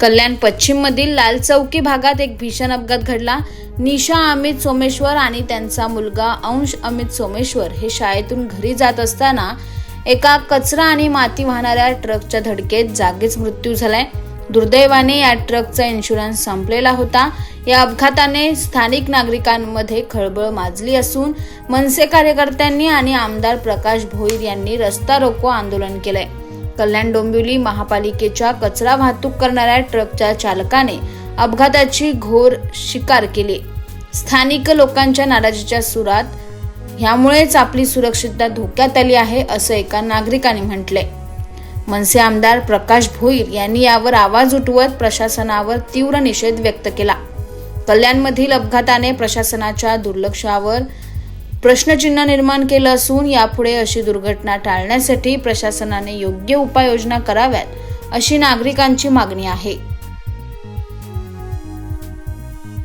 कल्याण पश्चिममधील लाल चौकी भागात एक भीषण अपघात घडला. निशा अमित सोमेश्वर आणि त्यांचा मुलगा अंश अमित सोमेश्वर हे शाळेतून घरी जात असताना एका कचरा आणि माती वाहणाऱ्या ट्रकच्या धडकेत जागीच मृत्यू झालाय. दुर्दैवाने या ट्रकचा इन्शुरन्स संपलेला होता. या अपघाताने स्थानिक नागरिकांमध्ये खळबळ माजली असून मनसे कार्यकर्त्यांनी आणि आमदार प्रकाश भोईर यांनी रस्ता रोको आंदोलन केलंय. कल्याण डोंबिवली महापालिकेच्या कचरा वाहतूक करणाऱ्या ट्रकच्या चालकाने अपघाताची घोर शिकार केली. स्थानिक लोकांच्या नाराजीच्या सुरात ह्यामुळेच आपली सुरक्षितता धोक्यात आली आहे असं एका नागरिकाने म्हटलंय. मनसे आमदार प्रकाश भोईर यांनी यावर आवाज उठवत प्रशासनावर तीव्र निषेध व्यक्त केला. कल्याणमधील अपघाताने प्रशासनाच्या दुर्लक्षावर प्रश्नचिन्ह निर्माण केलं असून यापुढे अशी दुर्घटना टाळण्यासाठी प्रशासनाने योग्य उपाययोजना कराव्यात अशी नागरिकांची मागणी आहे.